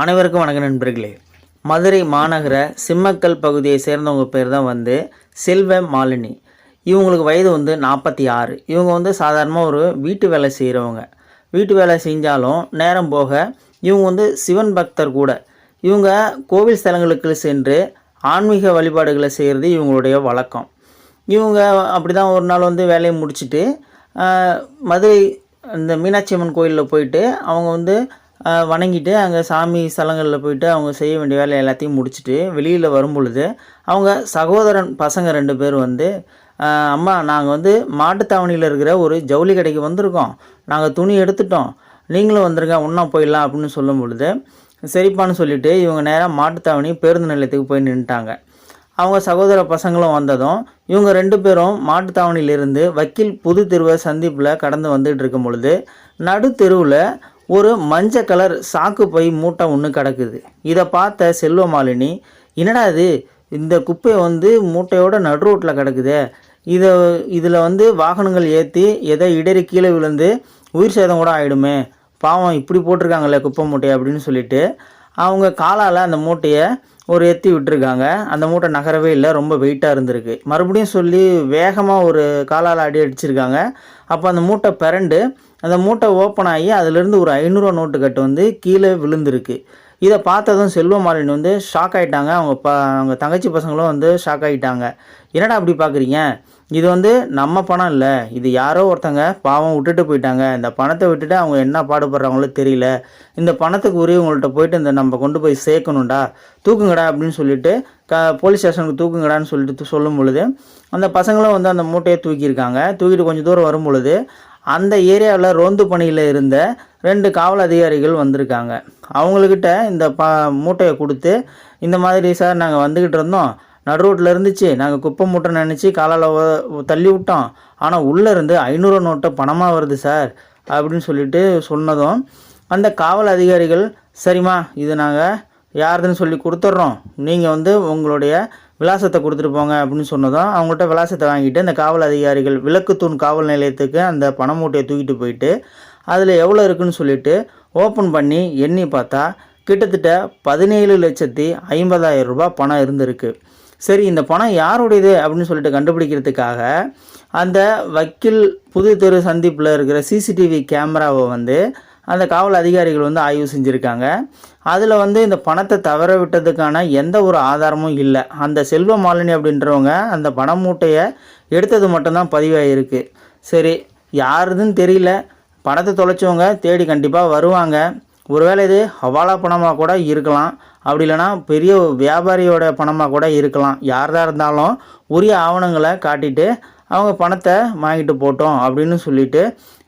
அனைவருக்கும் வணக்கம் நண்பர்களே. மதுரை மாநகர சிம்மக்கல் பகுதியை சேர்ந்தவங்க பேர் தான் வந்து செல்வ மாலினி. இவங்களுக்கு வயது வந்து நாற்பத்தி ஆறு இவங்க வந்து சாதாரணமாக ஒரு வீட்டு வேலை செய்கிறவங்க வீட்டு வேலை செஞ்சாலும் நேரம் போக இவங்க வந்து சிவன் பக்தர் கூட. இவங்க கோவில் ஸ்தலங்களுக்கு சென்று ஆன்மீக வழிபாடுகளை செய்கிறது இவங்களுடைய வழக்கம். இவங்க அப்படி தான் ஒரு நாள் வந்து வேலையை முடிச்சுட்டு மதுரை இந்த மீனாட்சி அம்மன் கோயிலில் போயிட்டு அவங்க வந்து வணங்கிட்டு அங்கே சாமி ஸ்தலங்களில் போயிட்டு அவங்க செய்ய வேண்டிய வேலை எல்லாத்தையும் முடிச்சுட்டு வெளியில் வரும் பொழுது அவங்க சகோதரன் பசங்க ரெண்டு பேர் வந்து அம்மா நாங்கள் வந்து மாட்டுத்தாவணியில் இருக்கிற ஒரு ஜவுளி கடைக்கு வந்திருக்கோம். நாங்கள் துணி எடுத்துட்டோம். நீங்களும் வந்துருங்க ஒன்றா போயிடலாம் அப்படின்னு சொல்லும் பொழுது சரிப்பான்னு சொல்லிட்டு இவங்க நேராக மாட்டுத்தாவணி பேருந்து நிலையத்துக்கு போய் நின்றுட்டாங்க அவங்க சகோதர பசங்களும் வந்ததும் இவங்க ரெண்டு பேரும் மாட்டுத்தாவணியிலிருந்து வக்கீல் புது தெருவை சந்திப்பில் கடந்து வந்துகிட்டு இருக்கும் பொழுது நடு தெருவில் ஒரு மஞ்சள் கலர் சாக்கு பை மூட்டை ஒன்று கிடக்குது. இதை பார்த்த செல்வமாலினி என்னடா இது? இந்த குப்பை வந்து மூட்டையோட நடு ரோட்டில் கிடக்குதே. இதை இதில் வந்து வாகனங்கள் ஏற்றி எதை இடறி கீழே விழுந்து உயிர் சேதம் கூட ஆகிடுமே பாவம் இப்படி போட்டிருக்காங்களே குப்பை மூட்டை அப்படின்னு சொல்லிட்டு அவங்க காலால் அந்த மூட்டையை ஒரு எத்தி விட்டுருக்காங்க. அந்த மூட்டை நகரவே இல்லை. ரொம்ப வெயிட்டாக இருந்திருக்கு. மறுபடியும் சொல்லி வேகமாக ஒரு காலால் அடி அடிச்சிருக்காங்க. அப்போ அந்த மூட்டை பிறண்டு அந்த மூட்டை ஓப்பன் ஆகி அதுலேருந்து ஒரு ஐநூறுரூவா நோட்டு கட்டு வந்து கீழே விழுந்திருக்கு. இதை பார்த்ததும் செல்வமாலினி வந்து ஷாக் ஆகிட்டாங்க அவங்க ப அவங்க தங்கச்சி பசங்களும் வந்து ஷாக் ஆகிட்டாங்க என்னடா அப்படி பார்க்குறீங்க இது வந்து நம்ம பணம் இல்லை. இது யாரோ ஒருத்தங்க பாவம் விட்டுட்டு போயிட்டாங்க. இந்த பணத்தை விட்டுட்டு அவங்க என்ன பாடுபடுறாங்களோ தெரியல. இந்த பணத்துக்கு உரியவங்கள்ட்ட போயிட்டு இந்த நம்ம கொண்டு போய் சேர்க்கணும்டா. தூக்குங்கடா அப்படின்னு சொல்லிட்டு க போலீஸ் ஸ்டேஷனுக்கு தூக்குங்கடான்னு சொல்லிட்டு சொல்லும் பொழுது அந்த பசங்களும் வந்து அந்த மூட்டையை தூக்கியிருக்காங்க. தூக்கிட்டு கொஞ்சம் தூரம் வரும் பொழுது அந்த ஏரியாவில் ரோந்து பணியில் இருந்த ரெண்டு காவல் அதிகாரிகள் வந்திருக்காங்க. அவங்கக்கிட்ட இந்த ப மூட்டையை கொடுத்து இந்த மாதிரி சார் நாங்கள் வந்துக்கிட்டு இருந்தோம். நடு ரோட்டில் இருந்துச்சு. நாங்கள் குப்பை மூட்டை நினச்சி காலால் தள்ளி விட்டோம். ஆனால் உள்ளே இருந்து ஐநூறு நோட்டை பணமாக வருது சார் அப்படின்னு சொல்லிட்டு சொன்னதும் அந்த காவல் அதிகாரிகள் சரிம்மா இது நாங்கள் யாருதுன்னு சொல்லி கொடுத்துட்றோம். நீங்கள் வந்து உங்களுடைய விலாசத்தை கொடுத்துட்டு போங்க அப்படின்னு சொன்னதும் அவங்கள்ட்ட விலாசத்தை வாங்கிட்டு அந்த காவல் அதிகாரிகள் விளக்குத்தூண் காவல் நிலையத்துக்கு அந்த பண மூட்டையை தூக்கிட்டு போயிட்டு அதில் எவ்வளோ இருக்குன்னு சொல்லிட்டு ஓப்பன் பண்ணி எண்ணி பார்த்தா கிட்டத்தட்ட பதினேழு லட்சத்தி ஐம்பதாயிரம் ரூபாய் பணம் இருந்திருக்கு. சரி இந்த பணம் யாருடையது அப்படின்னு சொல்லிட்டு கண்டுபிடிக்கிறதுக்காக அந்த வக்கீல் புது தெரு சந்திப்பில் இருக்கிற சிசிடிவி கேமராவை வந்து அந்த காவல் அதிகாரிகள் வந்து ஆய்வு செஞ்சுருக்காங்க. அதில் வந்து இந்த பணத்தை தவற விட்டதுக்கான எந்த ஒரு ஆதாரமும் இல்லை. அந்த செல்வ மாலினி அப்படின்றவங்க அந்த பண மூட்டையை எடுத்தது மட்டும்தான் பதிவாகிருக்கு சரி யாருதுன்னு தெரியல. பணத்தை தொலைச்சவங்க தேடி கண்டிப்பாக வருவாங்க. ஒருவேளை இது ஹவாலா பணமாக கூட இருக்கலாம். அப்படி இல்லைன்னா பெரிய வியாபாரியோட பணமாக கூட இருக்கலாம். யாரதாக இருந்தாலும் உரிய ஆவணங்களை காட்டிட்டு அவங்க பணத்தை வாங்கிட்டு போட்டோம் அப்படின்னு சொல்லிட்டு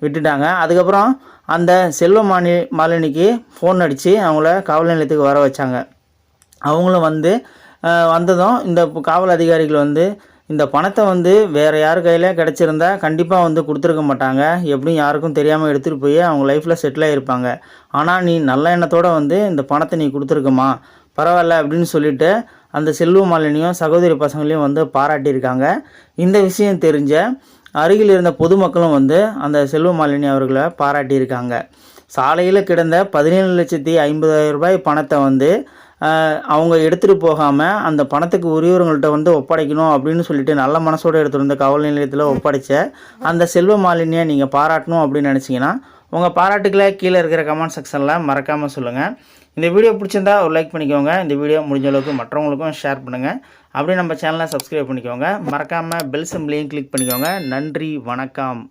விட்டுட்டாங்க. அதுக்கப்புறம் அந்த செல்வ மாணி மாலினிக்கு ஃபோன் அடித்து அவங்கள காவல் நிலையத்துக்கு வர வச்சாங்க. அவங்களும் வந்து வந்ததும் இந்த காவல் அதிகாரிகள் வந்து இந்த பணத்தை வந்து வேறு யார் கையில் கிடச்சிருந்தா கண்டிப்பாக வந்து கொடுத்துருக்க மாட்டாங்க. எப்படியும் யாருக்கும் தெரியாமல் எடுத்துகிட்டு போய் அவங்க லைஃப்பில் செட்டில் ஆகிருப்பாங்க ஆனால் நீ நல்ல எண்ணத்தோடு வந்து இந்த பணத்தை நீ கொடுத்துருக்கமா? பரவாயில்ல அப்படின்னு சொல்லிட்டு அந்த செல்வ மாலினியும் சகோதரி பசங்களையும் வந்து பாராட்டியிருக்காங்க. இந்த விஷயம் தெரிஞ்ச அருகில் இருந்த பொதுமக்களும் வந்து அந்த செல்வ மாலினி அவர்களை பாராட்டியிருக்காங்க. சாலையில் கிடந்த பதினேழு லட்சத்தி ஐம்பதாயிரம் ரூபாய் பணத்தை வந்து அவங்க எடுத்துகிட்டு போகாமல் அந்த பணத்துக்கு உரியவர்கள்ட்ட வந்து ஒப்படைக்கணும் அப்படின்னு சொல்லிட்டு நல்ல மனசோடு எடுத்துகிட்டு வந்த காவல் நிலையத்தில் ஒப்படைச்ச அந்த செல்வ மாலினியை நீங்கள் பாராட்டணும் அப்படின்னு நினச்சிங்கன்னா உங்கள் பாராட்டுக்களை கீழே இருக்கிற கமெண்ட் செக்ஷனில் மறக்காமல் சொல்லுங்கள் இந்த வீடியோ பிடிச்சிருந்தா ஒரு லைக் பண்ணிக்கோங்க. இந்த வீடியோ முடிஞ்ச அளவுக்கு மற்றவங்களுக்கும் ஷேர் பண்ணுங்கள் அப்படியே நம்ம சேனலை சப்ஸ்கிரைப் பண்ணிக்கோங்க. மறக்காமல் பெல் சிம்லையும் கிளிக் பண்ணிக்கோங்க. நன்றி வணக்கம்.